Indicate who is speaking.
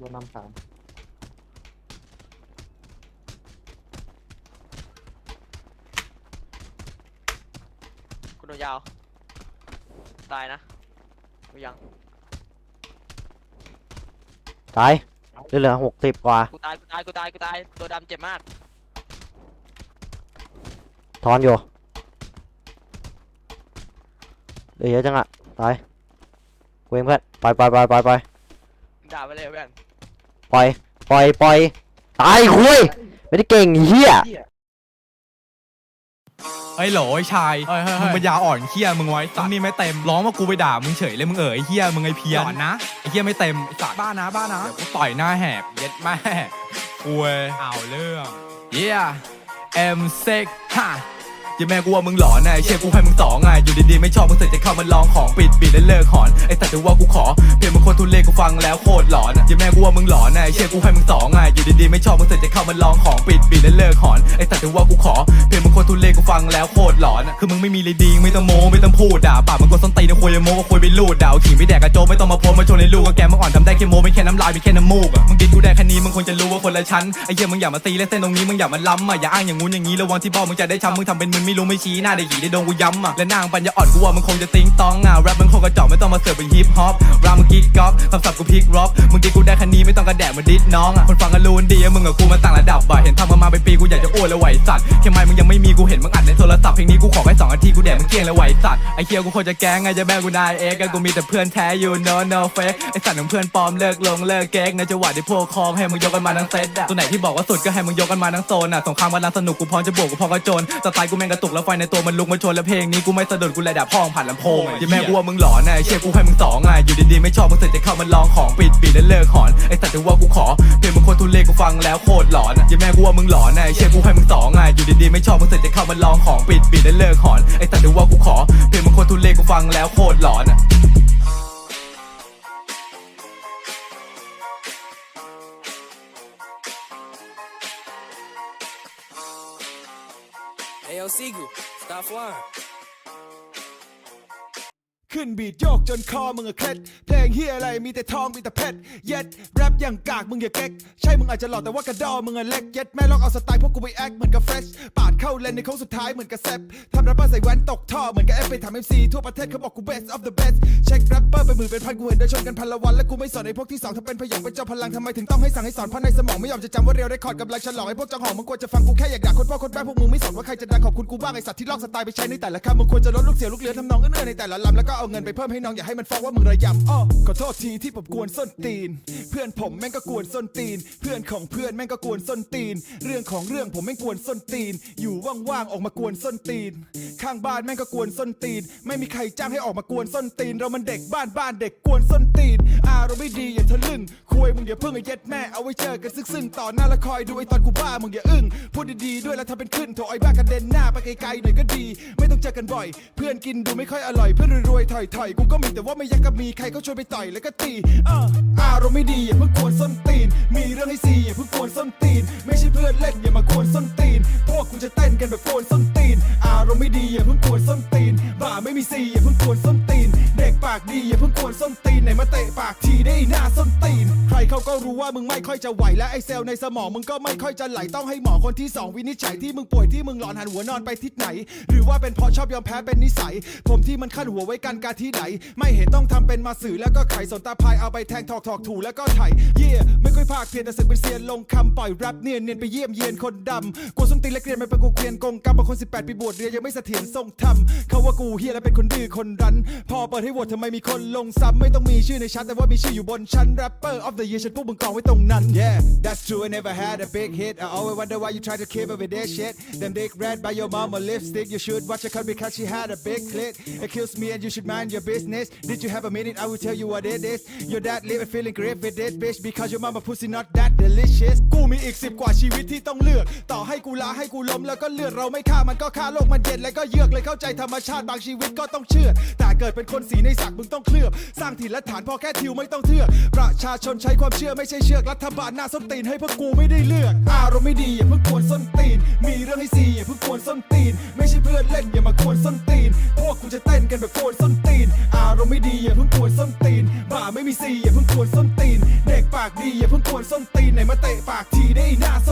Speaker 1: โดนนำสาม
Speaker 2: คุณโดนยาว ตายนะกูยัง
Speaker 3: ตายเหลือหกสิบกว่า
Speaker 2: กูตาย กูตาย กูตาย กูตาย ตัวดำเจ็บมาก
Speaker 3: ทอนอยู่เหลือเยอะจังอะตายกูเองเพื่อนปล่อยปล่อยปล่อยปล่อยปล่อย
Speaker 2: ด่าไปเลยเพื่อน
Speaker 3: ปล่อย ปล่อย ปล่อย ตายคุย ไม่ได้เก่งเฮีย
Speaker 4: เอ้ยโหลไอ้ชายมึงปัญญาอ่อนเฮียมึงไว้ตังนี่ไม่เต็มร้องว่ากูไปด่ามึงเฉยเลยมึงเอ๋ยเฮียมึงไอ้เพี้ยนนะไอ้เฮียไม่เต็มไอ้สัตว์บ้านะบ้านะเดี๋ยวกูต่อยหน้าแหบเย็ดแม่กูเว้ยเอาเรื่องเฮียเอ็มเซ็กฮะ ยังแม่กูว่ามึงหลอนไงเชี่ยกูให้มึงสองไงอยู่ดีๆไม่ชอบมึงเสร็จจะเข้ามาลองของปิดปิดแล้วเลิกหอนไอ้สัตว์ถือว่ากูขอเพียงมึงคนทุเรศกูฟังแล้วโคตรหลอนยังแม่กูว่ามึงหลอนไงเชี่ยกูให้มึงสองไงอยู่ดีๆไม่ชอบมึงเสร็จจะเข้ามาลองของปิดปิดแล้วเลิกหอนไอ้สัตว์ถือว่ากูขอเพียงมึงคนทุเรศกูฟังแล้วโคตรหลอนคือมึงไม่มีเลยดีไม่ต้องโม้ไม่ต้องพูดด่าปากมึงกดส้นตีนคุยโม้ก็คุยไปลูดด่าขิงไม่แดกกระโจมไม่ต้องมาโพสมาชว์ในลูกก็แกมึงอ่อนทำได้แค่โมไม่แค่น้ำลายไม่แค่น้ำมูกมึงกินกูได้แค่นี้มึงควรจะรู้ว่าคนละชั้นไอ้เหี้ยมึงอย่ามาตีและเส้นตรงนี้มึงอย่ามาล้ำอะอย่าอ้างอย่างงู้นอย่างนี้ระวังที่บ้ามึงจะได้ช้ำมึงทำเป็นมึนไม่รู้ไม่ชี้หน้าได้หีได้โดนกูย้ำอะและนางปัญญาอ่อนกูว่ามันคงจะติ้งต้องอะแรปมันคงกระจอกไม่ต้องมาเสิร์ฟเป็นฮิปฮอปรามมึงกิ๊กก๊อปคำศัพท์กูพิกร็อกมึงกินกูได้แค่นี้ไม่ต้องกระแดกมาดิดน้องอะคนฟังก็รู้ดีอะมึงกับกูมันต่างระดับอะเห็นทำกันมาเป็นปีกูอยากจะอ้วนแล้วไหวสัตว์แค่ไม่มึงยังไม่มีกูเห็น ดกมึงเกี้ยงแล้วไหวสัตว์ไอเคียกูควรจะแกล้งไงจะแม่กูนายเอ็กกูมีแต่เพื่อนแท้อยู่ no no fake ไอสัตว์ของเพื่อนปลอมเลิกลงเลิกเก๊กในจังหวะที่พวกคองให้มึงยกกันมาทั้งเซตอะตัวไหนที่บอกว่าสุดก็ให้มึงยกกันมาทั้งโซนอะสงครามกำลังสนุกกูพร้อมจะบวกกูพร้อมกระจนสไตล์กูแม่งกระตุกแล้วไฟในตัวมันลุกมาชนแล้วเพลงนี้กูไม่สะดุดกูเลยด่าพ่องผ่านลำโพงอะยังแม่กูว่ามึงหลอนไงเชี่ยกูให้มึงสองไงอยู่ดีๆไม่ชอบมึงเสร็จจะเข้ามาลองของปิดปิดแล้วเลิกหอนไอสัตว์ถือว่ากูขอเพลงมึงโคตรทุเรศกูฟังแล้วโคตรหลอนอะยังแม่กูว่ามึงหลอนไงเชี่ยกูให้มึงสองไงอยู่ดี ไม่ชอบมึงเสร็จจะเข้ามาลองของปิดปิดแล้วเลิกหอน ไอ้สัตว์ถือว่ากูขอ เพลงมึงโคตรทุเรศกูฟังแล้วโคตรหลอนอะ
Speaker 5: Ayo Sigu, stop flying.
Speaker 6: ขึ้นบีดโยกจนคอมึงอะเคล็ดเพลงเฮียอะไรมีแต่ทองมีแต่เพชรเย็ดแรปอย่างกากมึงอย่าเก๊กใช่มึงอาจจะหล่อแต่ว่ากระดอมึงอะเล็กเย็ดแม่ลอกเอาสไตล์พวกกูไปแอคเหมือนกับเฟร นในโค้งสุดท้ายเหมือนกับแซปทำแรปเปอร์ใส่แว่นตกท่อเหมือนกับเอฟไปทำเอ็มซีทั่วประเทศเขาบอกกู best of the best เช็คแรปเปอร์เป็นหมื่นเป็นพันกูเห็นเดินชนกันพันละวันและกูไม่สอนไอ้พวกที่สองถ้าเป็นพยองเป็นเจ้าพลังทำไมถึงต้องให้สั่งให้สอนเพราะในสมองไม่ยอมจะจำว่าเรียวได้คอร์ดกำลังฉลองไอ้พวกจังหองมึงควรจะฟังกูแค่อยากด่าคนพ่อคนแม่พวกมึงไม่สนว่าใครจะดังขอบคุณกูบ้างไอ้สัตว์ที่ลอกสไตล์ไปใช้ในแต่ละคำมึงควรจะลดลูกเสียลูกเรือทำนองเอื้อในแต่ละลำแล้วก็เอาเงินไปเพิ่มให้น้องอย่าให้มันฟ้องว่ามึงระยำอ้อขอโทษทีที่ผมกวนส้นตีน เพื่อนผมแม่งก็กวนส้นตีน เพื่อนของเพื่อนแม่งก็กวนส้นตีน เรื่องของเรื่องผมแม่งกวนส้นตีน อยู่ว่างๆออกมากวนส้นตีน ข้างบ้านแม่งก็กวนส้นตีน ไม่มีใครจ้างให้ออกมากวนส้นตีน เรามันเด็กบ้านบ้านเด็กกวนส้นตีน อารมณ์ไม่ดีอย่าทะลึ่งคุยมึงอย่าเพิ่งไอ้เย็ดแม่เอาไว้เจอกันซึ่งๆต่อหน้าแล้วคอยดูไอ้ตอนกูบ้ามึงอย่าอึ้งพูดดีๆด้วยแล้วทำเป็นขึ้นโถไอ้บ้ากระเด็นหน้าไปไกลๆหน่อยก็ดี ไม่ต้องเจอกันบ่อย เพื่อนกินดูไม่ค่อยอร่อยเพื่อนรวยๆถอยๆกูก็มีแต่ว่าไม่อยากกับมีใครก็ชวนไปต่อยแล้วก็ตีอ่าอารมณ์ไม่ดีอย่าเพิ่งกวนส้นตีน มีเรื่องให้ซีอย่าเพิ่งกวนส้นตีน ไม่ใช่เพื่อนเล่นอย่า จะเต้นกันแบบกวนส้นตีน อารมณ์ไม่ดีอย่าเพิ่งปวดส้นตีน บ่าไม่มีซีอย่าเพิ่งปวดส้นตีนากดีอย่าเพิ่งกวนส้นตีนไหนมาเตะปากทีได้หน้าส้นตีน ใครเขาก็รู้ว่ามึงไม่ค่อยจะไหวและไอเซลล์ในสมองมึงก็ไม่ค่อยจะไหลต้องให้หมอคนที่สองวินิจฉัยที่มึงป่วยที่มึงหลอนหันหัวนอนไปทิศไหน หรือว่าเป็นเพราะชอบยอมแพ้เป็นนิสัย ผมที่มันขั้นหัวไว้กันการที่ไหน ไม่เห็นต้องทำเป็นมาสื่อแล้วก็ไขสนตาพายเอาไปแทงถอกถอกถูแล้วก็ไถเย่ไม่ค่อยภาคเพียนแต่สึกเป็นเซียนลงคำปล่อยแรปเนียนเนียนไปเยี่ยมเยียนคนดำกูส้นตีนและเกรียนมันเป็นกูเกรียนกงกรรมบางคน18ปีบวชเรียนยังไม่เสถียรทรงธรรมเขาว่ากูเฮียและเป็นคนดื้อคนรั้น พอเปิดให้โหวตทำไม่มีคนลงซ้ำไม่ต้องมีชื่อในชั้นแต่ว่ามีชื่ออยู่บนชั้น rapper of the year ฉันพวกมึงกองไว้ตรงนั้น yeah that's true I never had a big hit I always wonder why you try to keep up with that shit them dick red by your mama lipstick you should watch her cut because she had a big clit accuse me and you should mind your business did you have a minute I will tell you what it is your dad living feeling great with this bitch because your mama pussy not that delicious กูมีอีกสิบกว่าชีวิตที่ต้องเลือก ต่อให้กูลาให้กูล้มแล้วก็เลือดเราไม่ฆ่ามันก็ฆ่าโลกมันเย็นแล้วก็เยือกเลยเข้าใจธรรมชาติบางชีวิตก็ต้องเชื่อแต่เกิดเป็นคนสีในสักมึงต้องเคลือบ สร้างถิ่นและฐานพอแค่ทิวไม่ต้องเทือก ประชาชนใช้ความเชื่อไม่ใช่เชือก รัฐบาลหน้าส้นตีนให้พวกกูไม่ได้เลือก อารมณ์ไม่ดีอย่าเพิ่งกวนส้นตีน มีเรื่องให้ซีอย่าเพิ่งกวนส้นตีน ไม่ใช่เพื่อนเล่นอย่ามากวนส้นตีน พวกกูจะเต้นกันแบบกวนส้นตีน อารมณ์ไม่ดีอย่าเพิ่งกวนส้นตีน บ่าไม่มีซีอย่าเพิ่งกวนส้นตีน เด็กปากดีอย่าเพิ่งกวนส้นตีนไหนมาเตะปากทีได้อ้หน้าส